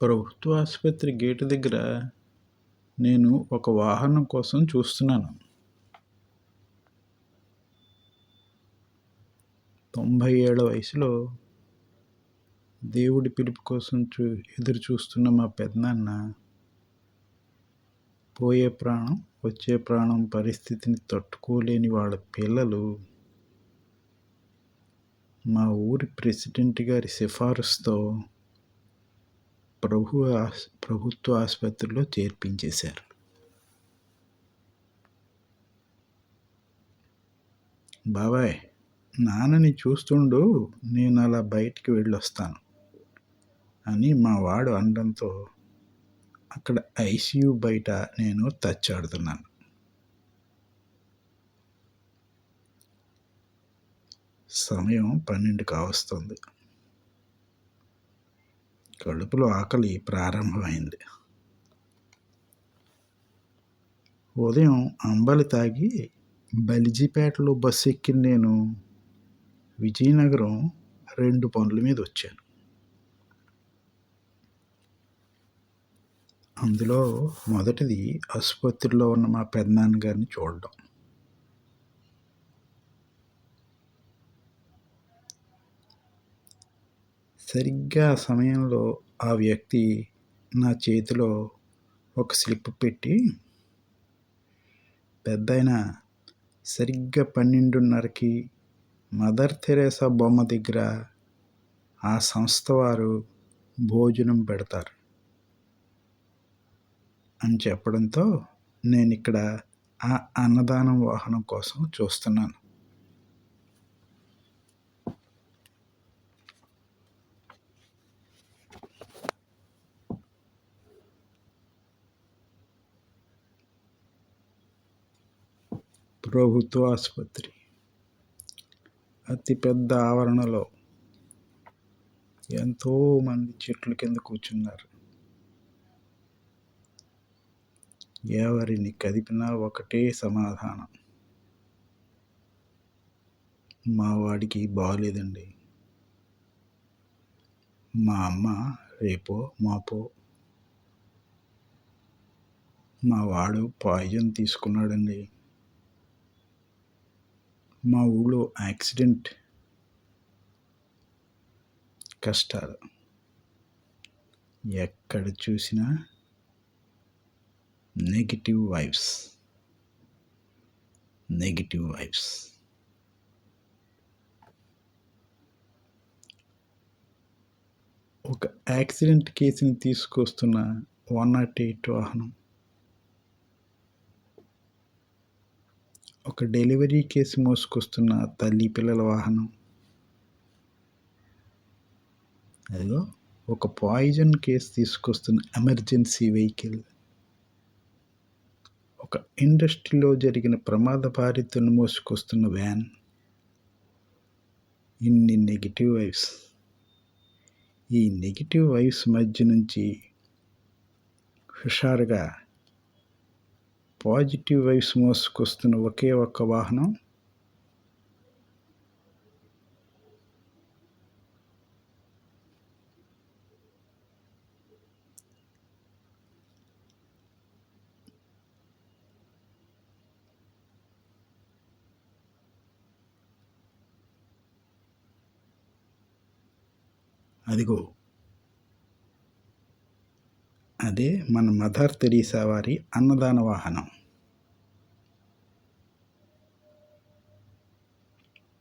ప్రభుత్వ ఆసుపత్రి గేటు దగ్గర నేను ఒక వాహనం కోసం చూస్తున్నాను. తొంభై ఏళ్ళ వయసులో దేవుడి పిలుపు కోసం చూ ఎదురు చూస్తున్న మా పెద్దనాన్న పోయే ప్రాణం వచ్చే ప్రాణం పరిస్థితిని తట్టుకోలేని వాళ్ళ పిల్లలు మా ఊరి ప్రెసిడెంట్ గారి సిఫారసుతో ప్రభు ఆస్ ప్రభుత్వ ఆసుపత్రిలో చేర్పించేశారు. బాబాయ్ నాన్నని చూస్తుండు నేను అలా బయటికి వెళ్ళొస్తాను అని మా వాడు అనడంతో అక్కడ ఐసీయూ బయట నేను తచ్చాడుతున్నాను. సమయం పన్నెండు కావస్తుంది కడుపులో ఆకలి ప్రారంభమైంది. ఉదయం అంబలి తాగి బలిజీపేటలో బస్సు ఎక్కిన నేను విజయనగరం రెండు పనుల మీద వచ్చాను. అందులో మొదటిది ఆసుపత్రిలో ఉన్న మా పెద్దనాన్నగారిని చూడడం. సరిగ్గా ఆ సమయంలో ఆ వ్యక్తి నా చేతిలో ఒక స్లిప్ పెట్టి పెద్దాయన సరిగ్గా పన్నెండున్నరకి మదర్ తెరేసా బొమ్మ దగ్గర ఆ సంస్థ వారు భోజనం పెడతారు అని చెప్పడంతో నేను ఇక్కడ ఆ అన్నదానం వాహనం కోసం చూస్తున్నాను. ప్రభుత్వ ఆసుపత్రి. అతిపెద్ద ఆవరణలో ఎంతోమంది చెట్ల కింద కూర్చున్నారు. ఎవరిని కదిపినా ఒకటే సమాధానం. మా వాడికి బాగలేదండి మా అమ్మ రేపో మాపో. మా వాడు పాయిజన్ తీసుకున్నాడండి. మా ఊళ్ళో యాక్సిడెంట్ కష్టాలు. ఎక్కడ చూసినా నెగిటివ్ వైబ్స్. Negative vibes. ఒక యాక్సిడెంట్ కేసుని తీసుకొస్తున్న వన్ నాట్ ఎయిట్ వాహనం ఒక డెలివరీ కేసు మోసుకొస్తున్న తల్లి పిల్లల వాహనం. అదిగో ఒక పాయిజన్ కేసు తీసుకొస్తున్న ఎమర్జెన్సీ వెహికల్. ఒక ఇండస్ట్రీలో జరిగిన ప్రమాద బాధితులను మోసుకొస్తున్న వ్యాన్. ఇన్ని నెగిటివ్ వైవ్స్. ఈ నెగిటివ్ వైవ్స్ మధ్య నుంచి హుషారుగా పాజిటివ్ వైబ్స్ మోసుకొస్తున్న ఒకే ఒక్క వాహనం అదిగో. అదే మన మదర్ తెరీసా వారి అన్నదాన వాహనం.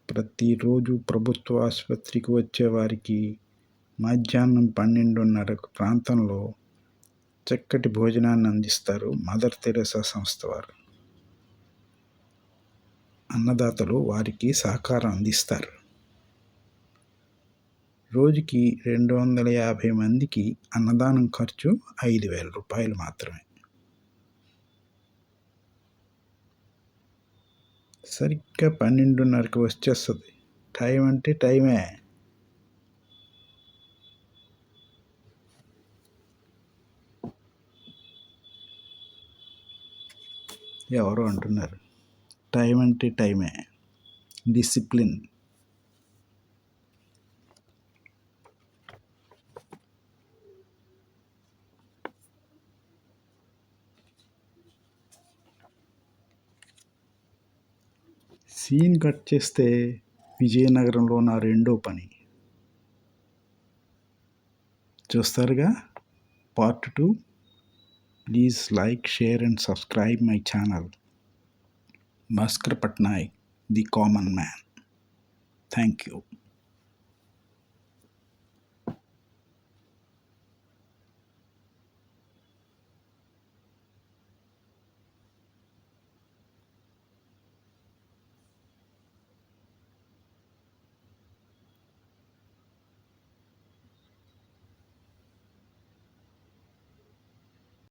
ప్రతిరోజు ప్రభుత్వ ఆసుపత్రికి వచ్చేవారికి మధ్యాహ్నం పన్నెండున్నర ప్రాంతంలో చక్కటి భోజనాన్ని అందిస్తారు మదర్ తెరేసా సంస్థ వారు. అన్నదాతలు వారికి సహకారం అందిస్తారు. రోజుకి రెండు వందల యాభై మందికి అన్నదానం ఖర్చు ఐదు వేల రూపాయలు మాత్రమే. సరిగ్గా పన్నెండున్నరకి వచ్చేస్తుంది. టైం అంటే టైమే. ఎవరు అంటున్నారు. టైం అంటే టైమే. డిసిప్లిన్. సీన్ కట్ చేస్తే విజయనగరంలో నా రెండో పని. చూస్తారుగా? Part two. Please like share and subscribe my channel. Bhaskar Patnaik the common man. Thank you.